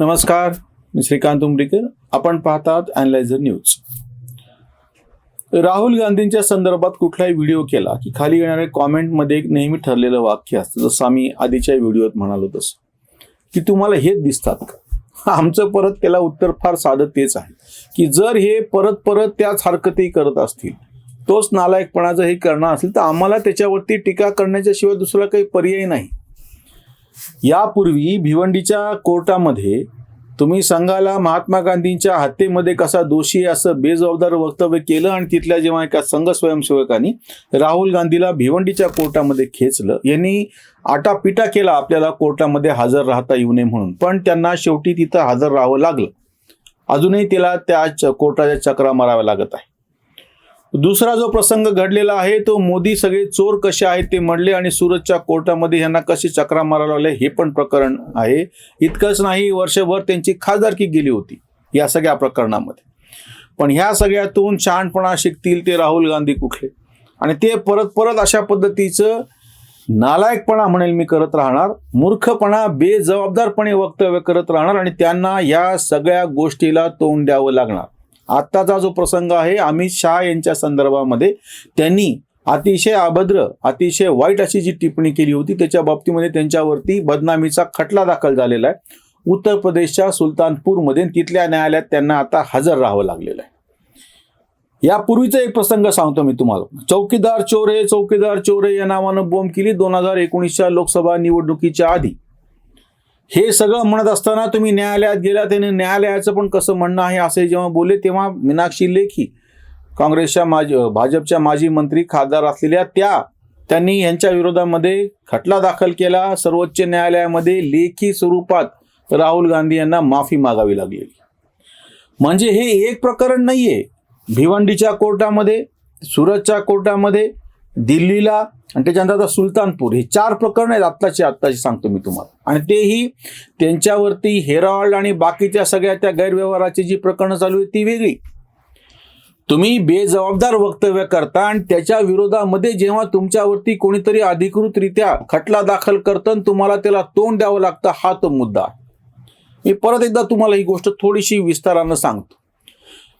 नमस्कार मी श्रीकांत उमरीकर. आपण पाहतात अनलायझर न्यूज राहुल गांधींच्या संदर्भात कुठलाही व्हिडिओ केला की खाली येणाऱ्या कॉमेंटमध्ये एक नेहमी ठरलेलं वाक्य असतं. जसं आम्ही आधीच्या व्हिडिओत म्हणालो तसं. की तुम्हाला हेच दिसतात का? आमचं परत त्याला उत्तर फार साधं तेच आहे. की जर हे परत परत त्याच हरकती करत असतील तोच नालायकपणा जर हे करणार असेल तर आम्हाला त्याच्यावरती टीका करण्याच्या शिवाय दुसरा काही पर्याय नाही. यापूर्वी भिवंडीच्या कोर्टामध्ये तुम्ही संघाला महात्मा गांधींच्या हत्येमध्ये कसा दोषी आहे असं बेजबाबदार वक्तव्य केलं आणि तिथल्या जेव्हा एका संघ स्वयंसेवकांनी राहुल गांधीला भिवंडीच्या कोर्टामध्ये खेचलं यांनी आटापिटा केला आपल्याला कोर्टामध्ये हजर राहता येऊ नये म्हणून. पण त्यांना शेवटी तिथं हजर राहावं लागलं. अजूनही तिला त्या च- कोर्टाच्या चक्रा माराव्या लागत आहे दुसरा जो प्रसंग घडलेला आहे तो मोदी सगळे चोर कसे आहेत ते म्हणले आणि सुरतच्या कोर्टामध्ये यांना कशी चक्रा मारायला लागले हे पण प्रकरण आहे. इतकंच नाही वर्षभर त्यांची खासदारकी गेली होती या सगळ्या प्रकरणामध्ये. पण ह्या सगळ्यातून शहाणपणा शिकतील ते राहुल गांधी कुठले? आणि ते परत परत अशा पद्धतीचं नालायकपणा म्हणेल मी करत राहणार मूर्खपणा बेजबाबदारपणे वक्तव्य करत राहणार आणि त्यांना या सगळ्या गोष्टीला तोंड द्यावं लागणार. आत्ताचा जो प्रसंग आहे अमित शहा यांच्या संदर्भामध्ये त्यांनी अतिशय अभद्र अतिशय वाईट अशी जी टिप्पणी केली होती त्याच्या बाबतीमध्ये त्यांच्यावरती बदनामीचा खटला दाखल झालेला आहे. उत्तर प्रदेशच्या सुलतानपूरमध्ये तिथल्या न्यायालयात त्यांना आता हजर राहावं लागलेलं आहे. यापूर्वीचा एक प्रसंग सांगतो मी तुम्हाला. चौकीदार चोरे चौकीदार चोरे या नावानं बोंब केली. दोन हजार एकोणीसच्या लोकसभा निवडणुकीच्या आधी हे सगळं म्हणत असताना तुम्ही न्यायालयात गेला त्याने न्यायालयाचं पण कसं म्हणणं आहे असे जेव्हा बोलले तेव्हा मीनाक्षी लेखी काँग्रेसच्या माजी भाजपच्या माजी मंत्री खासदार असलेल्या त्या त्यांनी यांच्या विरोधामध्ये खटला दाखल केला. सर्वोच्च न्यायालयामध्ये लेखी स्वरूपात राहुल गांधी यांना माफी मागावी लागलेली म्हणजे हे एक प्रकरण नाही आहे भिवंडीच्या कोर्टामध्ये सुरतच्या कोर्टामध्ये दिल्लीला आणि त्याच्यानंतर आता सुलतानपूर हे चार प्रकरण आहेत आत्ताची आत्ताची सांगतो मी तुम्हाला. आणि तेही त्यांच्यावरती हेराल्ड आणि बाकीच्या सगळ्या त्या गैरव्यवहाराची जी प्रकरणं चालू आहेत ती वेगळी. तुम्ही बेजबाबदार वक्तव्य करता आणि त्याच्या विरोधामध्ये जेव्हा तुमच्यावरती कोणीतरी अधिकृतरित्या खटला दाखल करतं आणि तुम्हाला त्याला तोंड द्यावं लागतं हा तो मुद्दा मी परत एकदा तुम्हाला ही गोष्ट थोडीशी विस्तारानं सांगतो.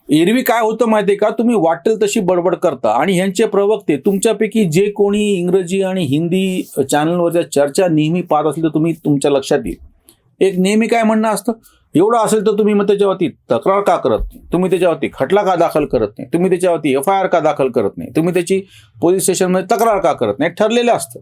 एरवी काय होतं माहितीये का? तुम्ही वाटेल तशी बडबड करता. आणि ह्यांचे प्रवक्ते तुमच्यापैकी जे कोणी इंग्रजी आणि हिंदी चॅनलवरच्या चर्चा नेहमी पाहत असले तुम्ही तुमच्या लक्षात येईल. एक नेहमी काय म्हणणं असतं? एवढं असेल तर तुम्ही मग त्याच्यावरती तक्रार का करत नाही? तुम्ही त्याच्यावरती खटला का दाखल करत नाही? तुम्ही त्याच्यावरती एफ आय आर का दाखल करत नाही? तुम्ही त्याची पोलीस स्टेशनमध्ये तक्रार का करत नाही? ठरलेलं असतं.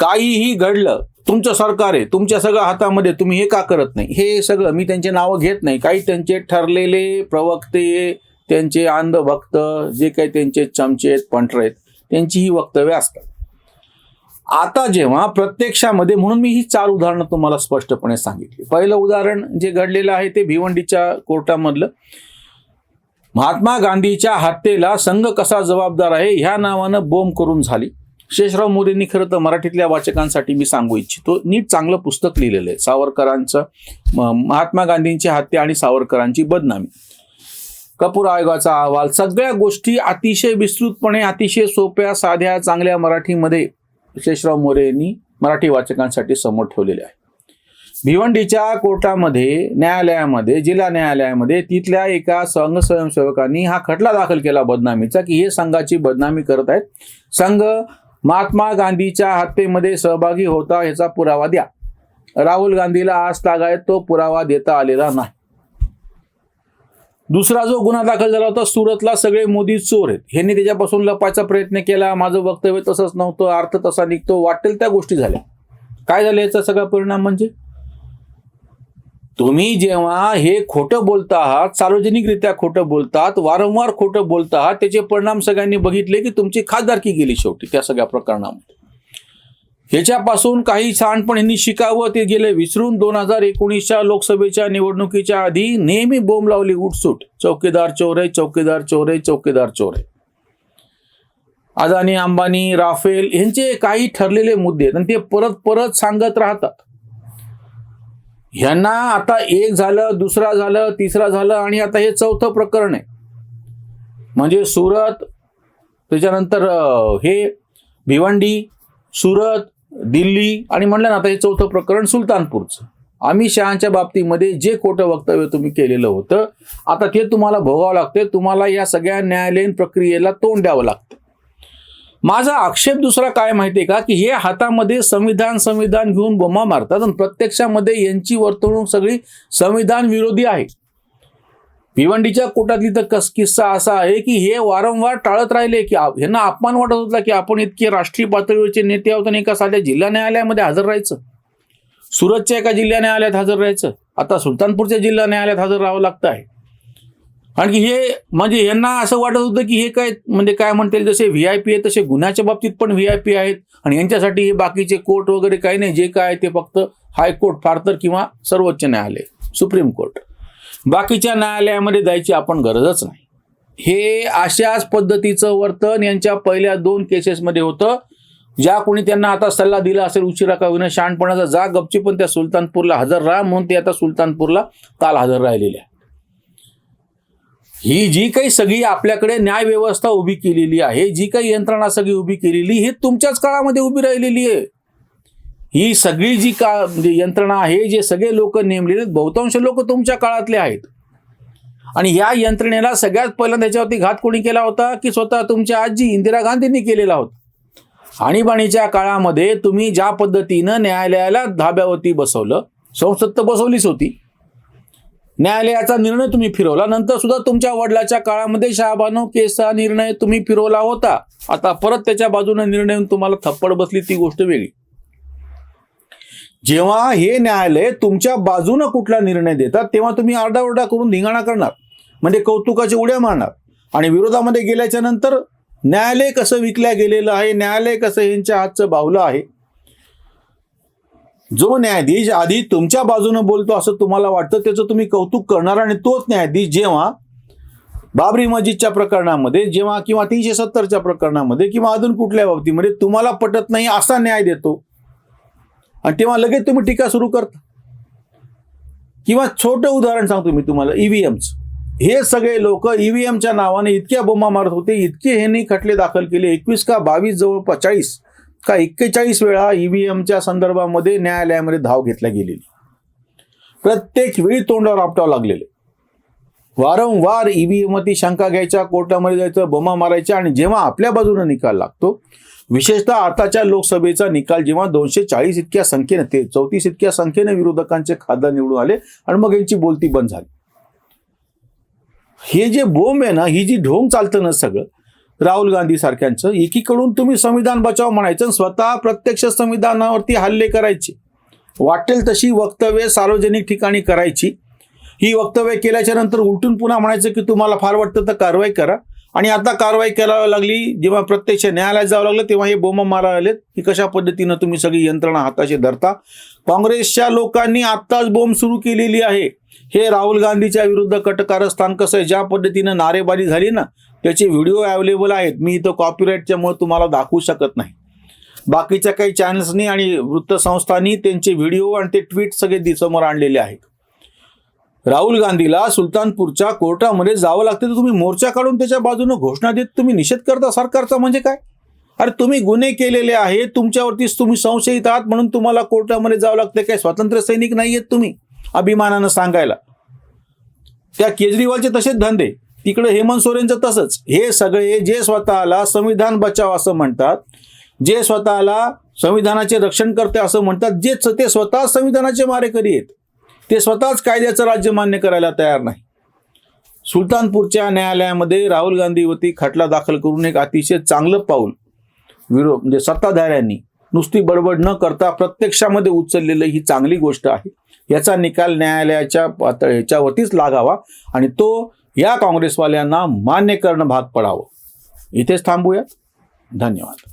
काहीही घडलं तुमचं सरकार आहे तुमच्या सगळ्या हातामध्ये तुम्ही हे का करत नाही? हे सगळं मी त्यांचे नावं घेत नाही. काही त्यांचे ठरलेले प्रवक्ते त्यांचे अंधभक्त जे काही त्यांचे चमचे आहेत पंटर आहेत त्यांची ही वक्तव्य असतात. आता जेव्हा प्रत्यक्षामध्ये म्हणून मी ही चार उदाहरणं तुम्हाला स्पष्टपणे सांगितली. पहिलं उदाहरण जे घडलेलं आहे ते भिवंडीच्या कोर्टामधलं. महात्मा गांधीच्या हत्येला संघ कसा जबाबदार आहे ह्या नावानं बोंब करून झाली. शेषराव मोरेंनी खरं तर मराठीतल्या वाचकांसाठी मी सांगू इच्छितो. नीट चांगलं पुस्तक लिहिलेलं आहे. सावरकरांचं महात्मा गांधींची हत्या आणि सावरकरांची बदनामी. कपूर आयोगाचा अहवाल सगळ्या गोष्टी अतिशय विस्तृतपणे अतिशय सोप्या साध्या चांगल्या मराठीमध्ये शेषराव मोरे यांनी मराठी वाचकांसाठी समोर ठेवलेले आहे. भिवंडीच्या कोर्टामध्ये न्यायालयामध्ये जिल्हा न्यायालयामध्ये तिथल्या एका संघ स्वयंसेवकांनी हा खटला दाखल केला बदनामीचा की हे संघाची बदनामी करत आहेत. संघ महात्मा गांधीच्या हत्येमध्ये सहभागी होता ह्याचा पुरावा द्या. राहुल गांधीला आज तागायत तो पुरावा देता आलेला नाही. दुसरा जो गुन्हा दाखल झाला होता सुरतला सगळे मोदी चोर आहेत. ह्यांनी त्याच्यापासून लपायचा प्रयत्न केला. माझं वक्तव्य तसंच नव्हतं. अर्थ तसा निघतो. वाटेल त्या गोष्टी झाल्या. काय झालं याचा सगळा परिणाम म्हणजे? तुम्ही जेव्हा हे खोटं बोलता आहात सार्वजनिकरित्या खोटं बोलतात वारंवार खोटं बोलता आहात त्याचे परिणाम सगळ्यांनी बघितले की तुमची खासदारकी गेली शेवटी त्या सगळ्या प्रकरणामध्ये. ह्याच्यापासून काही शहाणपण यांनी शिकावं ते गेले विसरून दोन हजार एकोणीसच्या लोकसभेच्या निवडणुकीच्या आधी नेहमी बोंब लावली उठसूट. चौकीदार चोरे चौकीदार चोरे चौकीदार चोरे. अदानी अंबानी राफेल यांचे काही ठरलेले मुद्दे आणि ते परत परत सांगत राहतात. ह्यांना आता एक झालं दुसरा झालं तिसरा झालं आणि आता हे चौथं प्रकरण आहे. म्हणजे सुरत त्याच्यानंतर हे भिवंडी सुरत दिल्ली आणि म्हणलं ना आता हे चौथं प्रकरण सुलतानपूरचं. अमित शहाच्या बाबतीमध्ये जे खोटं वक्तव्य तुम्ही केलेलं होतं आता ते तुम्हाला भोगावं लागतं तुम्हाला या सगळ्या न्यायालयीन प्रक्रियेला तोंड द्यावं लागतं. माझा आक्षेप दुसरा काय माहितीये का की हे हातामध्ये संविधान संविधान घेऊन बोमा मारतात आणि प्रत्यक्षामध्ये यांची वर्तणूक सगळी संविधान विरोधी आहे. भिवंडीच्या कोटातली तर कस किस्सा असा आहे की हे वारंवार टाळत राहिले की यांना ह्यांना अपमान वाटत होता की आपण इतके राष्ट्रीय पातळीवरचे नेते आहोत आणि एका साध्या जिल्हा न्यायालयामध्ये हजर राहायचं. सुरतच्या एका जिल्हा न्यायालयात हजर राहायचं. आता सुलतानपूरच्या जिल्हा न्यायालयात हजर राहावं लागतं आहे. आणखी हे म्हणजे यांना असं वाटत होतं की हे काय म्हणजे काय म्हणता येईल जसे व्ही आय पी आहे तसे गुन्ह्याच्या बाबतीत पण व्ही आय पी आहेत. आणि यांच्यासाठी हे बाकीचे कोर्ट वगैरे काही नाही जे काय ते फक्त हायकोर्ट फार तर किंवा सर्वोच्च न्यायालय सुप्रीम कोर्ट. बाकीच्या न्यायालयामध्ये जायची आपण गरजच नाही. हे अशाच पद्धतीचं वर्तन यांच्या पहिल्या दोन केसेसमध्ये होतं. ज्या कोणी त्यांना आता सल्ला दिला असेल उशिरा का होईना शहाणपणाचा जा गपची पण त्या सुलतानपूरला हजर राहा म्हणून ते आता सुलतानपूरला काल हजर राहिलेले आहे ही जी काही सगळी आपल्याकडे न्याय व्यवस्था उभी केलेली आहे जी काही यंत्रणा सगळी उभी केलेली ही तुमच्याच काळामध्ये उभी राहिलेली आहे. ही सगळी जी का म्हणजे यंत्रणा आहे जे सगळे लोक नेमलेले बहुतांश लोक तुमच्या काळातले आहेत. आणि या यंत्रणेला सगळ्यात पहिल्यांदा त्याच्यावरती घात कोणी केला होता की स्वतः तुमच्या आजी इंदिरा गांधींनी केलेला होता? आणीबाणीच्या काळामध्ये तुम्ही ज्या पद्धतीनं न्यायालयाला धाब्यावरती बसवलं संसद तर बसवलीच होती. न्यायालयाचा निर्णय तुम्ही फिरवला नंतर सुद्धा तुमच्या वडिलाच्या काळामध्ये शहाबानो केसचा निर्णय तुम्ही फिरवला होता. आता परत त्याच्या बाजूने निर्णय तुम्हाला थप्पड बसली ती गोष्ट वेगळी. जेव्हा हे न्यायालय तुमच्या बाजूनं कुठला निर्णय देतात तेव्हा तुम्ही आरडाओरडा करून धिंगाणा करणार. म्हणजे कौतुकाच्या उड्या मारणार. आणि विरोधामध्ये गेल्याच्यानंतर न्यायालय कसं विकल्या गेलेलं आहे न्यायालय कसं यांच्या हातचं बावलं आहे? जो न्यायाधीश आधी तुमच्या बाजूनं बोलतो असं तुम्हाला वाटतं त्याचं तुम्ही कौतुक करणार आणि तोच न्यायाधीश जेव्हा बाबरी मस्जिदच्या प्रकरणामध्ये जेव्हा किंवा तीनशे सत्तरच्या प्रकरणामध्ये किंवा अजून कुठल्या बाबतीमध्ये तुम्हाला पटत नाही असा न्याय देतो आणि तेव्हा लगेच तुम्ही टीका सुरू करता. किंवा छोटं उदाहरण सांगतो मी तुम्हाला ईव्हीएमचं हे सगळे लोक ईव्हीएमच्या नावाने इतक्या बोंबा मारत होते इतके ह्यांनी खटले दाखल केले एकवीस का बावीस जवळपास चाळीस का एक्केचाळीस वेळा ईव्हीएमच्या संदर्भामध्ये न्यायालयामध्ये धाव घेतल्या गेलेली. प्रत्येक वेळी तोंडावर आपटावं लागलेले वारंवार ईव्हीएमवरती शंका घ्यायच्या कोर्टामध्ये जायचं बोमा मारायच्या आणि जेव्हा आपल्या बाजूने निकाल लागतो विशेषतः आताच्या लोकसभेचा निकाल जेव्हा दोनशे चाळीस इतक्या संख्येनं ते चौतीस इतक्या संख्येने विरोधकांचे खासदार निवडून आले आणि मग यांची बोलती बंद झाली. हे जे बोंब आहे ना ही जी ढोंग चालतं ना सगळं राहुल गांधी सारख्यांचं एकीकडून तुम्ही संविधान बचाव म्हणायचं आणि स्वतः प्रत्यक्ष संविधानावरती हल्ले करायचे. वाटेल तशी वक्तव्य सार्वजनिक ठिकाणी करायची. ही वक्तव्य केल्याच्यानंतर उलटून पुन्हा म्हणायचं की तुम्हाला फार वाटतं तर कारवाई करा. आणि आता कारवाई करावी लागली जेव्हा प्रत्यक्ष न्यायालयात जावं लागलं तेव्हा हे बोंब मारायला आलेत की कशा पद्धतीनं तुम्ही सगळी यंत्रणा हाताशी धरता? काँग्रेसच्या लोकांनी आत्ताच बोंब सुरू केलेली आहे. हे राहुल गांधीच्या विरुद्ध कटकारस्थान कसं आहे? ज्या पद्धतीनं नारेबाजी झाली ना त्याचे व्हिडिओ अवेलेबल आहेत. मी इथं कॉपीराईटच्यामुळे तुम्हाला दाखवू शकत नाही. बाकीच्या काही चॅनल्सनी आणि वृत्तसंस्थांनी त्यांचे व्हिडिओ आणि ते ट्विट सगळे समोर आणलेले आहेत. राहुल गांधीला सुलतानपूरच्या कोर्टामध्ये जावं लागतं तर तुम्ही मोर्चा काढून त्याच्या बाजूने घोषणा देत तुम्ही निषेध करता सरकारचा म्हणजे काय? अरे तुम्ही गुन्हे केलेले आहेत तुमच्यावरतीच तुम्ही संशयित आहात म्हणून तुम्हाला कोर्टामध्ये जावं लागतं काय स्वातंत्र्य सैनिक नाही आहेत तुम्ही अभिमानानं सांगायला. त्या केजरीवालचे तसेच धंदे तिकडे हेमंत सोरेनचं तसंच. हे सगळे जे स्वतःला संविधान बचाव असं म्हणतात जे स्वतःला संविधानाचे रक्षण करते असं म्हणतात जे ते स्वतः संविधानाचे मारेकरी आहेत. ते स्वतःच कायद्याचं राज्य मान्य करायला तयार नाही. सुलतानपूरच्या न्यायालयामध्ये राहुल गांधीवरती खटला दाखल करून एक अतिशय चांगलं पाऊल विरो म्हणजे सत्ताधाऱ्यांनी नुसती बडबड न करता प्रत्यक्षामध्ये उचललेलं ही चांगली गोष्ट आहे. याचा निकाल न्यायालयाच्या पातळ ह्याच्यावरतीच लागावा आणि तो या काँग्रेसवाल्यांना मान्य करणं भाग पडावं. इथेच थांबूया. धन्यवाद.